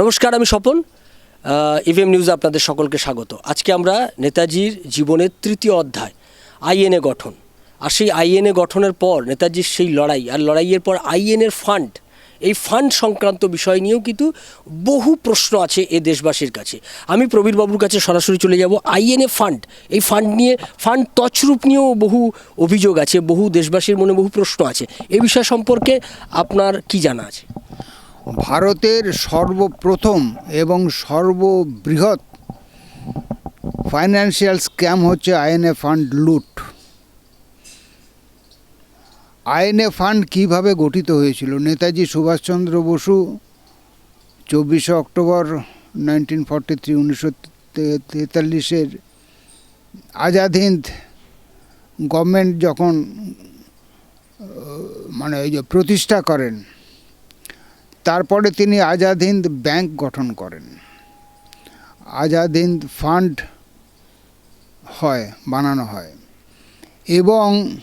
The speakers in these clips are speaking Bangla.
নমস্কার, আমি স্বপন। ইভিএম নিউজে আপনাদের সকলকে স্বাগত। আজকে আমরা নেতাজির জীবনের তৃতীয় অধ্যায়, আইএনএ গঠন। আর সেই আইএনএ গঠনের পর নেতাজির সেই লড়াই, আর লড়াইয়ের পর আইএনএর ফান্ড, এই ফান্ড সংক্রান্ত বিষয় নিয়েও কিন্তু বহু প্রশ্ন আছে এ দেশবাসীর কাছে। আমি প্রবীর বাবুর কাছে সরাসরি চলে যাব। আইএনএ ফান্ড, এই ফান্ড নিয়ে, ফান্ড তছরূপ নিয়েও বহু অভিযোগ আছে, বহু দেশবাসীর মনে বহু প্রশ্ন আছে। এই বিষয় সম্পর্কে আপনার কি জানা আছে? ভারতের সর্বপ্রথম এবং সর্ববৃহৎ ফাইন্যান্সিয়াল স্ক্যাম হচ্ছে আইএনএ ফান্ড লুট। আইএনএ ফান্ড কীভাবে গঠিত হয়েছিল? নেতাজি সুভাষচন্দ্র বসু চব্বিশে অক্টোবর নাইনটিন ফর্টি থ্রি, উনিশশো তেতাল্লিশের আজাদ হিন্দ গভর্নমেন্ট যখন মানে ওই যে প্রতিষ্ঠা করেন তারপরে তিনি আজাদ হিন্দ ব্যাংক গঠন করেন। আজাদ হিন্দ ফান্ড হয়, বানানো হয়। এবং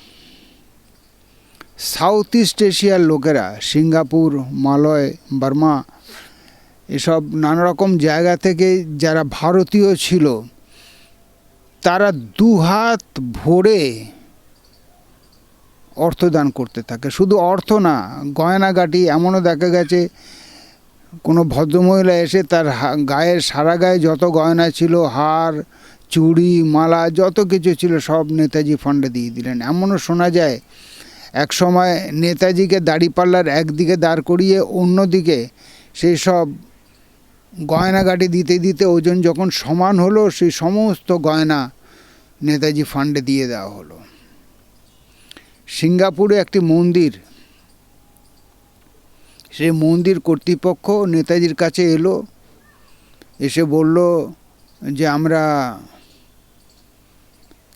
সাউথ ইস্ট এশিয়ার লোকেরা, সিঙ্গাপুর, মালয়, বার্মা, এসব নানা রকম জায়গা থেকে যারা ভারতীয় ছিল, তারা দুহাত ভরে অর্থদান করতে থাকে। শুধু অর্থ না, গয়নাগাটি এমনও দেখা গেছে, কোনো ভদ্রমহিলা এসে তার গায়ের সারা গায়ে যত গয়না ছিল, হার, চুড়ি, মালা, যত কিছু ছিল, সব নেতাজি ফান্ডে দিয়ে দিলেন। এমনও শোনা যায়, এক সময় নেতাজিকে দাড়িপাল্লার একদিকে দাঁড় করিয়ে অন্যদিকে সেই সব গয়নাগাটি দিতে দিতে ওজন যখন সমান হলো, সেই সমস্ত গয়না নেতাজি ফান্ডে দিয়ে দেওয়া হলো। সিঙ্গাপুরে একটি মন্দির। সেই মন্দির কর্তৃপক্ষ নেতাজির কাছে এলো, এসে বলল যে আমরা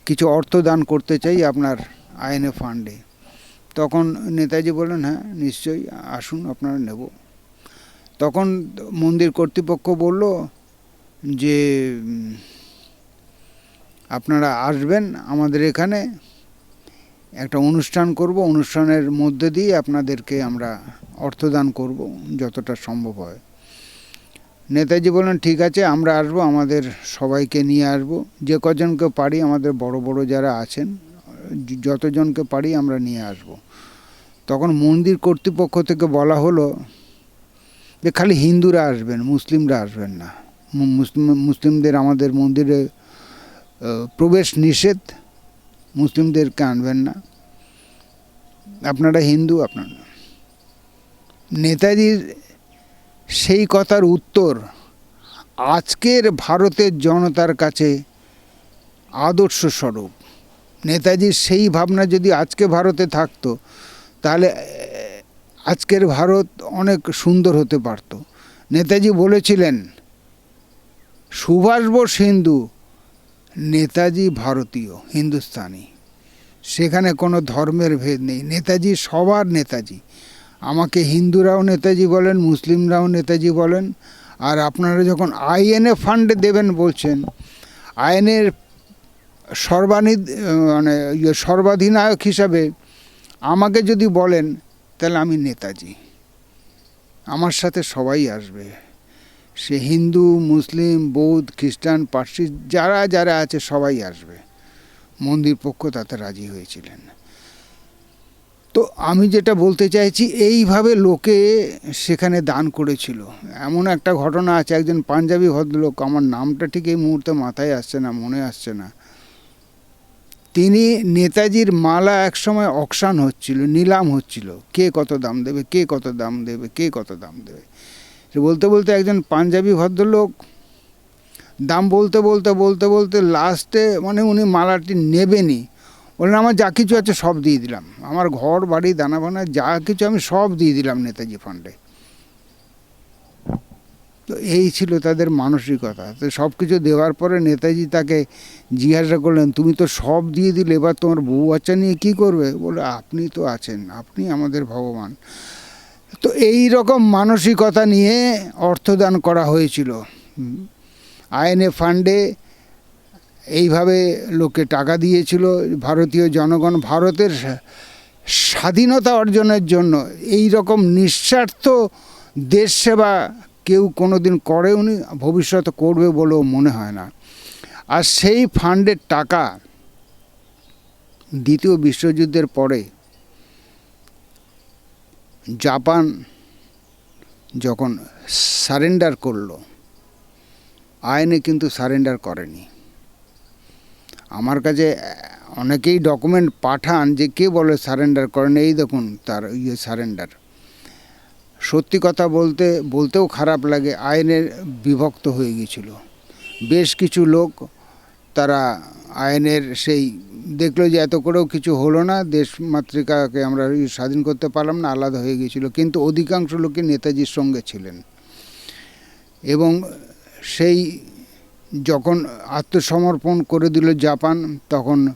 কিছু অর্থ দান করতে চাই আপনার আইনে ফান্ডে। তখন নেতাজি বললেন হ্যাঁ নিশ্চয়ই, আসুন, আপনারা নেব। তখন মন্দির কর্তৃপক্ষ বলল যে, আপনারা আসবেন আমাদের এখানে একটা অনুষ্ঠান করব, অনুষ্ঠানের মধ্যে দিয়ে আপনাদেরকে আমরা অর্থদান করব যতটা সম্ভব হয়। নেতাজি বললেন, ঠিক আছে, আমরা আসব, আমাদের সবাইকে নিয়ে আসব। যে কজনকে পারি, আমাদের বড় বড় যারা আছেন, যতজনকে পারি আমরা নিয়ে আসব। তখন মন্দির কর্তৃপক্ষ থেকে বলা হলো যে, খালি হিন্দুরা আসবেন, মুসলিমরা আসবেন না। মুসলিম, মুসলিমদের আমাদের মন্দিরে প্রবেশ নিষেধ মুসলিমদেরকে আনবেন না। আপনারা হিন্দু, আপনারা নেতাজির সেই কথার উত্তর আজকের ভারতের জনতার কাছে আদর্শ স্বরূপ। নেতাজির সেই ভাবনা যদি আজকে ভারতে থাকতো, তাহলে আজকের ভারত অনেক সুন্দর হতে পারত। নেতাজি বলেছিলেন, সুভাষ বোস হিন্দু নেতাজি ভারতীয়, হিন্দুস্তানি। সেখানে কোনো ধর্মের ভেদ নেই। নেতাজি সবার নেতাজি। আমাকে হিন্দুরাও নেতাজি বলেন, মুসলিমরাও নেতাজি বলেন, আর আপনারা যখন আইএনএ ফান্ডে দেবেন বলছেন আইনের সর্বানি মানে ইয়ে সর্বাধিনায়ক হিসাবে আমাকে যদি বলেন, তাহলে আমি নেতাজি। আমার সাথে সবাই আসবে। সে হিন্দু, মুসলিম, বৌদ্ধ, খ্রিস্টান, পার্সি, যারা যারা আছে সবাই আসবে। মন্দির পক্ষ তাতে রাজি হয়েছিলেন। তো আমি যেটা বলতে চাইছি, এইভাবে লোকে সেখানে দান করেছিল। এমন একটা ঘটনা আছে, একজন পাঞ্জাবি ভদ্রলোক, আমার নামটা ঠিক এই মুহূর্তে মাথায় আসছে না, মনে আসছে না। তিনি নেতাজির মালা একসময় অকশান হচ্ছিল, নিলাম হচ্ছিল। কে কত দাম দেবে, কে কত দাম দেবে, কে কত দাম দেবে। বলতে বলতে একজন পাঞ্জাবি ভদ্রলোক, দাম বলতে বলতে বলতে বলতে লাস্টে মানে উনি মালাটি নেবেনি বললেন, আমার যা কিছু আছে সব দিয়ে দিলাম। আমার ঘর, বাড়ি দানা বানা যা কিছু আমি সব দিয়ে দিলাম নেতাজি ফান্ডে তো এই ছিল তাদের মানসিকতা। তো সব কিছু দেওয়ার পরে নেতাজি তাকে জিজ্ঞাসা করলেন, তুমি তো সব দিয়ে দিলে, এবার তোমার বউ বাচ্চা নিয়ে কী করবে? বলে আপনি তো আছেন, আপনি আমাদের ভগবান। তো এই রকম মানসিকতা নিয়ে অর্থদান করা হয়েছিল। আইএনএ ফান্ডে এইভাবে লোকে টাকা দিয়েছিল, ভারতীয় জনগণ ভারতের স্বাধীনতা অর্জনের জন্য এই রকম নিঃস্বার্থ দেশ সেবা কেউ কোনো দিন করেওনি ভবিষ্যতে করবে বলেও মনে হয় না আর সেই ফান্ডের টাকা দ্বিতীয় বিশ্বযুদ্ধের পরে জাপান যখন সারেন্ডার করল, আইনে কিন্তু সারেন্ডার করেনি। আমার কাছে অনেকেই ডকুমেন্ট পাঠান যে কে বলে সারেন্ডার করেন, এই দেখুন তার ইয়ে সারেন্ডার। সত্যি কথা বলতে, বলতেও খারাপ লাগে আইনের বিভক্ত হয়ে গিয়েছিল। বেশ কিছু লোক তারা আইনের সেই দেখল যে এত করেও কিছু হলো না, দেশ মাতৃকাকে আমরা স্বাধীন করতে পারলাম না, আলাদা হয়ে গিয়েছিল। কিন্তু অধিকাংশ লোকই নেতাজির সঙ্গে ছিলেন। এবং সেই যখন আত্মসমর্পণ করে দিল জাপান, তখন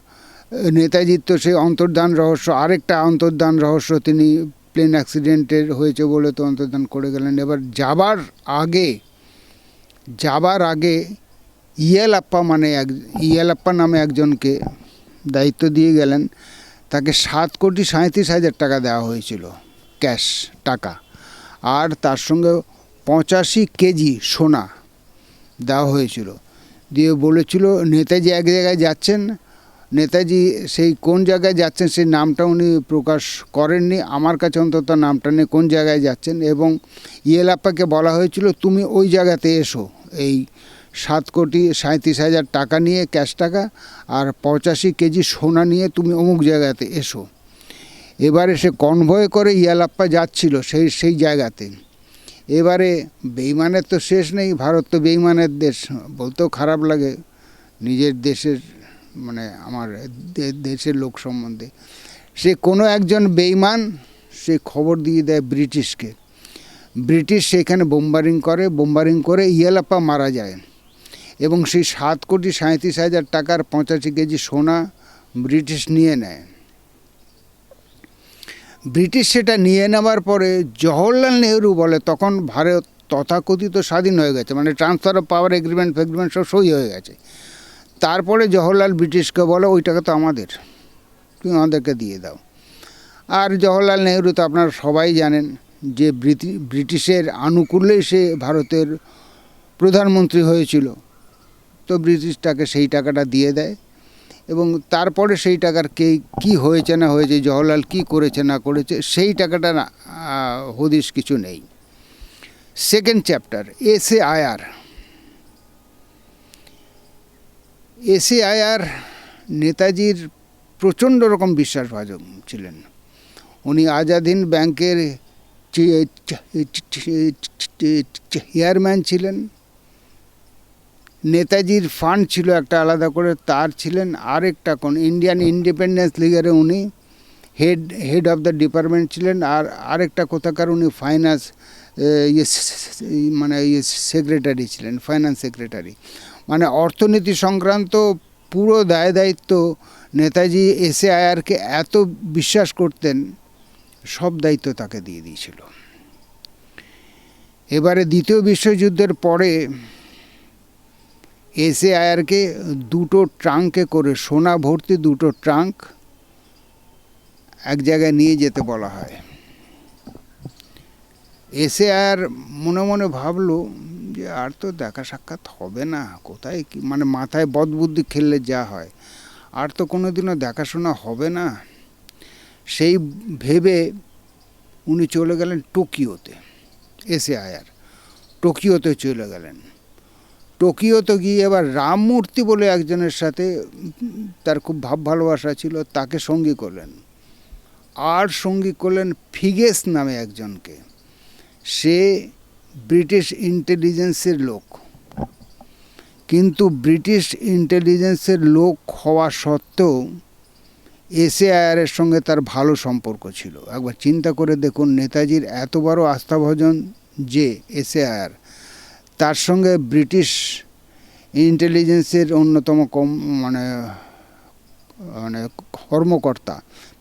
নেতাজির তো সেই অন্তর্ধান রহস্য, আরেকটা অন্তর্ধান রহস্য তিনি প্লেন অ্যাক্সিডেন্টের হয়েছে বলে তো অন্তর্ধান করে গেলেন। এবার যাবার আগে যাবার আগে ইয়ালাপ্পা মানে এক, ইয়ালাপ্পা নামে একজনকে দায়িত্ব দিয়ে গেলেন। তাকে সাত কোটি সাঁত্রিশ হাজার টাকা দেওয়া হয়েছিল, ক্যাশ, টাকা। আর তার সঙ্গে পঁচাশি কেজি সোনা দেওয়া হয়েছিল। দিয়ে বলেছিল, নেতাজি এক জায়গায় যাচ্ছেন। নেতাজি সেই কোন জায়গায় যাচ্ছেন সেই নামটা উনি প্রকাশ করেননি। আমার কাছে অন্তত নামটা নেই, কোন জায়গায় যাচ্ছেন? এবং ইয়েলাপ্পাকে বলা হয়েছিল, তুমি ওই জায়গাতে এসো, এই সাত কোটি সাঁত্রিশ হাজার টাকা নিয়ে ক্যাশ টাকা আর পঁচাশি কেজি সোনা নিয়ে তুমি অমুক জায়গাতে এসো। এবারে সে কনভয় করে ইয়ালাপ্পা যাচ্ছিল সেই সেই জায়গাতে। এবারে বেইমানের তো শেষ নেই, ভারত তো বেইমানের দেশ, বলতেও খারাপ লাগে নিজের দেশের মানে আমার দেশের লোক সম্বন্ধে। সে কোনো একজন বেইমান সে খবর দিয়ে দেয় ব্রিটিশকে। ব্রিটিশ সেখানে বোম্বারিং করে বোম্বারিং করে ইয়েলাপ্পা মারা যায়। এবং সেই সাত কোটি সাঁত্রিশ হাজার টাকার পঁচাশি কেজি সোনা ব্রিটিশ নিয়ে নেয়। ব্রিটিশ সেটা নিয়ে নেওয়ার পরে জওহরলাল নেহরু বলে, তখন ভারত তথাকথিত স্বাধীন হয়ে গেছে মানে ট্রান্সফার অফ পাওয়ার এগ্রিমেন্ট ফেগ্রিমেন্ট সব সই হয়ে গেছে। তারপরে জওহরলাল ব্রিটিশকে বলে ওই টাকা তো আমাদের, তুমি আমাদেরকে দিয়ে দাও। আর জওহরলাল নেহরু তো আপনারা সবাই জানেন যে ব্রিটিশের আনুকূল্যেই সে ভারতের প্রধানমন্ত্রী হয়েছিল। তো ব্রিটিশ তাকে সেই টাকাটা দিয়ে দেয় এবং তারপরে সেই টাকার কে কী হয়েছে না হয়েছে জওহরলাল কী করেছে না করেছে সেই টাকাটা হদিশ কিছু নেই সেকেন্ড চ্যাপ্টার এসে আয়ার এসে আয়ার নেতাজির প্রচণ্ড রকম বিশ্বাসভাজন ছিলেন উনি আজাদিন ব্যাংকের চেয়ারম্যান ছিলেন নেতাজির ফান্ড ছিল একটা আলাদা করে, তার ছিলেন আরেকটা কোন ইন্ডিয়ান ইন্ডিপেন্ডেন্স লিগের উনি head head of the department ছিলেন আর আরেকটা কোথাকার উনি ফাইন্যান্স ইয়ে মানে ইয়ে সেক্রেটারি ছিলেন ফাইন্যান্স সেক্রেটারি মানে অর্থনীতি সংক্রান্ত পুরো দায় দায়িত্ব নেতাজি এসে আয়ারকে এত বিশ্বাস করতেন, সব দায়িত্ব তাকে দিয়ে দিয়েছিল। এবারে দ্বিতীয় বিশ্বযুদ্ধের পরে এসে আয়ারকে দুটো ট্রাঙ্কে করে, সোনা ভর্তি দুটো ট্রাঙ্ক এক জায়গায় নিয়ে যেতে বলা হয়। এসে আর মনে মনে ভাবলো যে আর তো দেখা সাক্ষাৎ হবে না, কোথায় কি মানে মাথায় বদবুদ্ধি খেললে যা হয়। আর তো কোনো দিনও দেখাশোনা হবে না। সেই ভেবে উনি চলে গেলেন টোকিওতে এসে আয়ার টোকিওতে চলে গেলেন। টোকিওতে গিয়ে এবার রামমূর্তি বলে একজনের সাথে তার খুব ভাব ভালোবাসা ছিল, তাকে সঙ্গী করলেন। আর সঙ্গী করলেন ফিগেস নামে একজনকে। সে ব্রিটিশ ইন্টেলিজেন্সের লোক। কিন্তু ব্রিটিশ ইন্টেলিজেন্সের লোক হওয়া সত্ত্বেও এসএআইআরের সঙ্গে তার ভালো সম্পর্ক ছিল। একবার চিন্তা করে দেখুন, নেতাজির এত বড় আস্থাভজন যে এসএআইআর তার সঙ্গে ব্রিটিশ ইন্টেলিজেন্সের অন্যতম কম মানে মানে কর্মকর্তা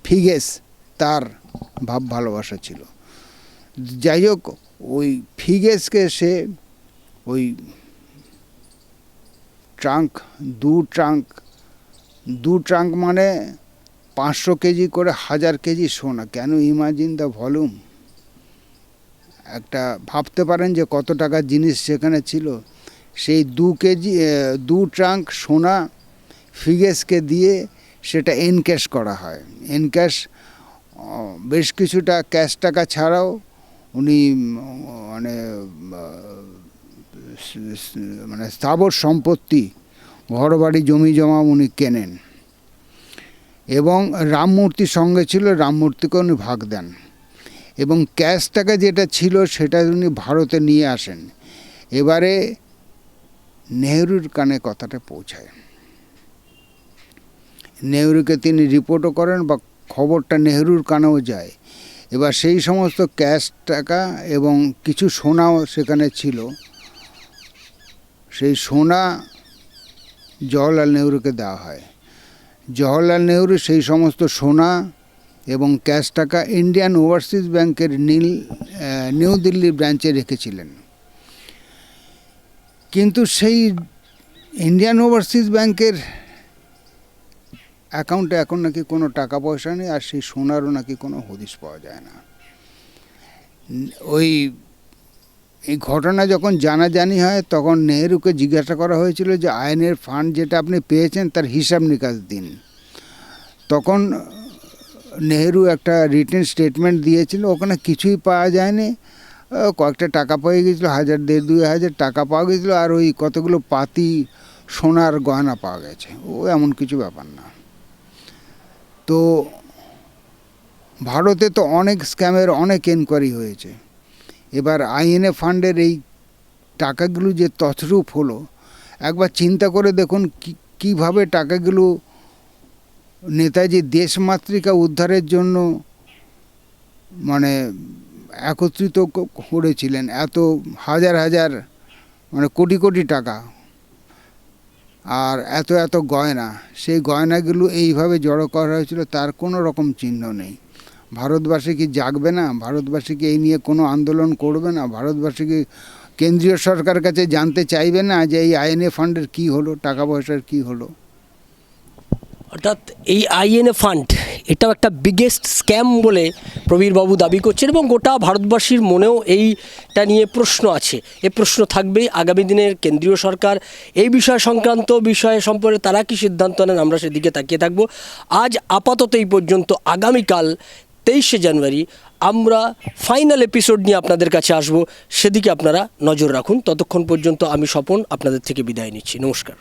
ফিগেস, তার ভাব ভালোবাসা ছিল। যাই হোক, ওই ফিগেসকে সে ওই ট্রাঙ্ক, দু ট্রাঙ্ক দু ট্রাঙ্ক মানে পাঁচশো কেজি করে হাজার কেজি সোনা। কেন ইমাজিন দ্য ভলিউম? একটা ভাবতে পারেন যে কত টাকার জিনিস সেখানে ছিল। সেই দু কেজি দু ট্রাঙ্ক সোনা ফিগেসকে দিয়ে সেটা এনক্যাশ করা হয়। এনক্যাশ বেশ কিছুটা ক্যাশ টাকা ছাড়াও উনি মানে মানে স্থাবর সম্পত্তি ঘরবাড়ি জমি জমা উনি কেনেন। এবং রামমূর্তির সঙ্গে ছিল রামমূর্তিকে উনি ভাগ দেন। এবং ক্যাশ টাকা যেটা ছিল সেটা উনি ভারতে নিয়ে আসেন। এবারে নেহরুর কানে কথাটা পৌঁছায়। নেহরুকে তিনি রিপোর্টও করেন বা খবরটা নেহরুর কানেও যায়। এবার সেই সমস্ত ক্যাশ টাকা এবং কিছু সোনাও সেখানে ছিল। সেই সোনা জওহরলাল নেহরুকে দেওয়া হয়। জওহরলাল নেহরু সেই সমস্ত সোনা এবং ক্যাশ টাকা ইন্ডিয়ান ওভারসিজ ব্যাংকের নীল নিউ দিল্লি ব্রাঞ্চে রেখেছিলেন। কিন্তু সেই ইন্ডিয়ান ওভারসিজ ব্যাংকের অ্যাকাউন্টে এখন নাকি কোনো টাকা পয়সা নেই, আর সেই সোনারও নাকি কোনো হদিশ পাওয়া যায় না। ওই, এই ঘটনা যখন জানাজানি হয়, তখন নেহরুকে জিজ্ঞাসা করা হয়েছিল যে আইনের ফান্ড যেটা আপনি পেয়েছেন, তার হিসাব নিকাশ দিন। তখন নেহরু একটা রিটেন স্টেটমেন্ট দিয়েছিল, ওখানে কিছুই পাওয়া যায়নি। কয়েকটা টাকা পেয়ে গেছিল, হাজার দেড় দুই হাজার টাকা পাওয়া গেছিল, আর ওই কতগুলো পাতি, সোনার গয়না পাওয়া গেছে। ও এমন কিছু ব্যাপার না। তো ভারতে তো অনেক স্ক্যামের অনেক এনকোয়ারি হয়েছে। এবার আইএনএ ফান্ডের এই টাকাগুলো যে তছরূপ হলো, একবার চিন্তা করে দেখুন কীভাবে টাকাগুলো নেতাজি দেশমাতৃকা উদ্ধারের জন্য মানে একত্রিত করেছিলেন। এত হাজার হাজার মানে কোটি কোটি টাকা। আর এত এত গয়না। সেই গয়নাগুলো এইভাবে জড়ো করা হয়েছিল, তার কোনো রকম চিহ্ন নেই। ভারতবাসী কি জাগবে না? ভারতবাসী কি এই নিয়ে কোনো আন্দোলন করবে না? ভারতবাসী কি কেন্দ্রীয় সরকার কাছে জানতে চাইবে না যে এই আইএনএ ফান্ডের কি হলো, টাকা পয়সার কি হলো? অর্থাৎ এই আইএনএ ফান্ড, এটাও একটা বিগেস্ট স্ক্যাম বলে প্রবীরবাবু দাবি করছেন এবং গোটা ভারতবাসীর মনেও এইটা নিয়ে প্রশ্ন আছে। এ প্রশ্ন থাকবেই। আগামী দিনের কেন্দ্রীয় সরকার এই বিষয় সংক্রান্ত বিষয়ে সম্পর্কে তারা কি সিদ্ধান্ত নেন, আমরা সেদিকে তাকিয়ে থাকব। আজ আপাতত এই পর্যন্ত, আগামীকাল তেইশে জানুয়ারি আমরা ফাইনাল এপিসোড নিয়ে আপনাদের কাছে আসব। সেদিকে আপনারা নজর রাখুন। ততক্ষণ পর্যন্ত আমি স্বপন আপনাদের থেকে বিদায় নিচ্ছি। নমস্কার।